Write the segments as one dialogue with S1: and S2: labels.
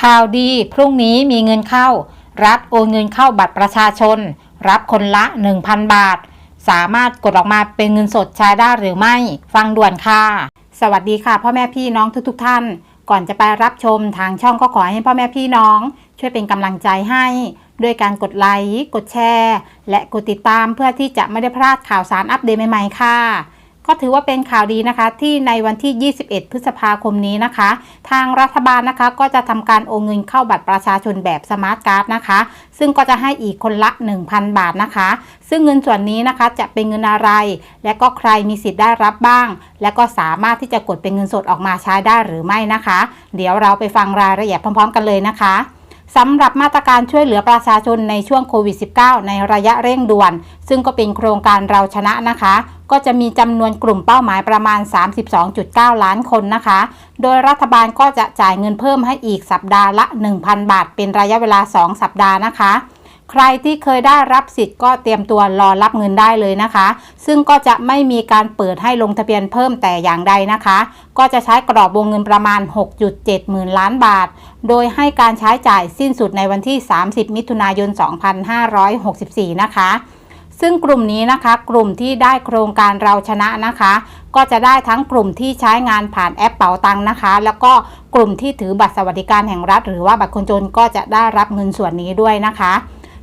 S1: ข่าวดีพรุ่งนี้มีเงินเข้า รัฐโอนเงินเข้าบัตรประชาชน รับคนละ 1,000 บาท สามารถกดออกมาเป็นเงินสดใช้ได้หรือไม่ ฟังด่วนค่ะ สวัสดีค่ะ พ่อแม่พี่น้องทุก ๆทท่าน ก่อนจะไปรับชมทางช่องก็ขอให้พ่อแม่พี่น้อง ช่วยเป็นกำลังใจให้ ด้วยการกดไลค์กดแชร์ และกดติดตามเพื่อที่จะไม่ได้พลาดข่าวสารอัปเดตใหม่ๆค่ะ ก็ถือว่าเป็นข่าวดีนะคะที่ในวันที่ 21 พฤษภาคมนี้นะคะ ทางรัฐบาลนะคะก็จะทำการโอนเงินเข้าบัตรประชาชนแบบสมาร์ทการ์ดนะคะ ซึ่งก็จะให้อีกคนละ 1,000 บาทนะคะ ซึ่งเงินส่วนนี้นะคะจะเป็นเงินอะไร และก็ใครมีสิทธิ์ได้รับบ้าง และก็สามารถที่จะกดเป็นเงินสดออกมาใช้ได้หรือไม่นะคะ เดี๋ยวเราไปฟังรายละเอียดพร้อม ๆ กันเลยนะคะ สำหรับมาตรการช่วยเหลือประชาชนในช่วงโควิด -19 ในระยะเร่งด่วน ซึ่งก็เป็นโครงการเราชนะนะคะ ก็จะมีจำนวนกลุ่มเป้าหมายประมาณ 32.9 ล้านคนนะคะ โดยรัฐบาลก็จะจ่ายเงินเพิ่มให้อีกสัปดาห์ละ 1,000 บาท เป็นระยะเวลา 2 สัปดาห์นะคะ ใครที่เคยได้รับสิทธิ์ก็เตรียมตัวรอรับเงินได้เลยนะคะ ซึ่งก็จะไม่มีการเปิดให้ลงทะเบียนเพิ่มแต่อย่างใดนะคะ ก็จะใช้กรอบวงเงินประมาณ 6.7 หมื่นล้านบาท โดยให้การใช้จ่ายสิ้นสุดในวันที่ 30 มิถุนายน 2564 นะคะซึ่งกลุ่มนี้นะคะ กลุ่มที่ได้โครงการเราชนะนะคะ ก็จะได้ทั้งกลุ่มที่ใช้งานผ่านแอปเป๋าตังนะคะ แล้วก็กลุ่มที่ถือบัตรสวัสดิการแห่งรัฐ หรือว่าบัตรคนจนก็จะได้รับเงินส่วนนี้ด้วยนะคะ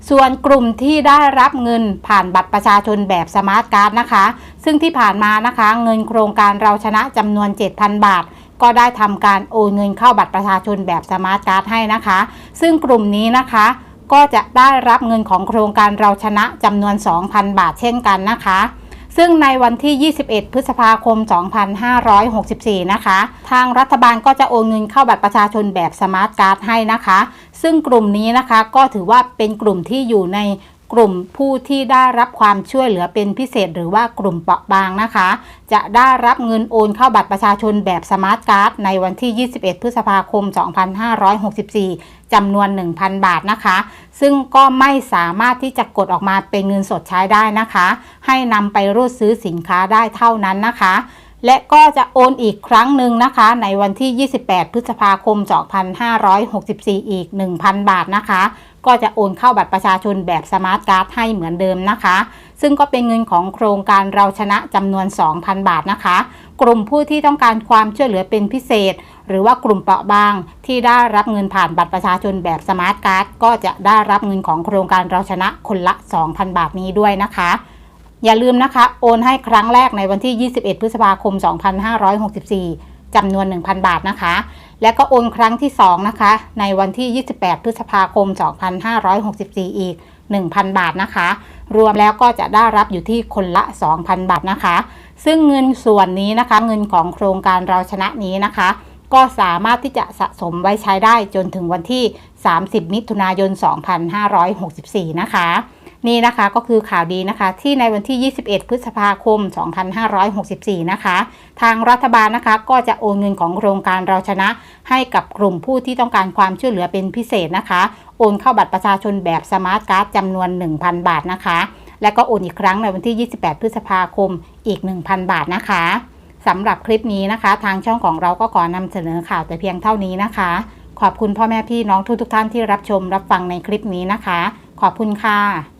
S1: ส่วนกลุ่มที่ได้รับเงินผ่านบัตรประชาชนแบบสมาร์ทการ์ดนะคะ ซึ่งที่ผ่านมานะคะ เงินโครงการเราชนะจำนวน 7,000 บาท ก็ได้ทำการโอนเงินเข้าบัตรประชาชนแบบสมาร์ทการ์ดให้นะคะ ซึ่งกลุ่มนี้นะคะก็จะได้รับเงินของโครงการเราชนะจำนวน 2,000 บาทเช่นกันนะคะ ซึ่งในวันที่ 21 พฤษภาคม 2564 นะคะ ทางรัฐบาลก็จะโอนเงินเข้าบัตรประชาชนแบบสมาร์ทการ์ดให้นะคะ ซึ่งกลุ่มนี้นะคะก็ถือว่าเป็นกลุ่มที่อยู่ในกลุ่มผู้ที่ได้รับความช่วยเหลือเป็นพิเศษหรือว่ากลุ่มเปราะบางนะคะ จะได้รับเงินโอนเข้าบัตรประชาชนแบบสมาร์ทการ์ดในวันที่ 21 พฤษภาคม 2564 จำนวน 1,000 บาทนะคะ ซึ่งก็ไม่สามารถที่จะกดออกมาเป็นเงินสดใช้ได้นะคะ ให้นำไปรูดซื้อสินค้าได้เท่านั้นนะคะ และก็จะโอนอีกครั้งหนึ่งนะคะ ในวันที่ 28 พฤษภาคม 2564 อีก 1,000 บาทนะคะ ก็จะโอนเข้าบัตรประชาชนแบบสมาร์ทการ์ดให้เหมือนเดิมนะคะ ซึ่งก็เป็นเงินของโครงการเราชนะจำนวน 2,000 บาทนะคะ กลุ่มผู้ที่ต้องการความช่วยเหลือเป็นพิเศษ หรือว่ากลุ่มเปราะบาง ที่ได้รับเงินผ่านบัตรประชาชนแบบสมาร์ทการ์ดก็จะได้รับเงินของโครงการเราชนะคนละ 2,000 บาทนี้ด้วยนะคะ อย่าลืมนะคะ โอนให้ครั้งแรกในวันที่ 21 พฤษภาคม 2564 จำนวน 1,000 บาทนะคะ และก็โอนครั้งที่ 2 นะคะ ในวันที่ 28 พฤษภาคม 2564 อีก 1,000 บาทนะคะ รวมแล้วก็จะได้รับอยู่ที่คนละ 2,000 บาทนะคะ ซึ่งเงินส่วนนี้นะคะ เงินของโครงการเราชนะนี้นะคะ ก็สามารถที่จะสะสมไว้ใช้ได้จนถึงวันที่ 30 มิถุนายน 2564 นะคะ นี่นะคะก็คือข่าวดีนะคะที่ในวันที่ 21 พฤษภาคม 2564 นะคะ ทางรัฐบาลนะคะก็จะโอนเงินของโครงการเราชนะให้กับกลุ่มผู้ที่ต้องการความช่วยเหลือเป็นพิเศษนะคะ โอนเข้าบัตรประชาชนแบบสมาร์ทการ์ดจำนวน 1,000 บาทนะคะ และก็โอนอีกครั้งในวันที่ 28 พฤษภาคมอีก 1,000 บาทนะคะสำหรับคลิปนี้นะคะ ทางช่องของเราก็ขอนำเสนอข่าวแต่เพียงเท่านี้นะคะ ขอบคุณพ่อแม่พี่น้องทุกๆท่านที่รับชมรับฟังในคลิปนี้นะคะ ขอบคุณค่ะ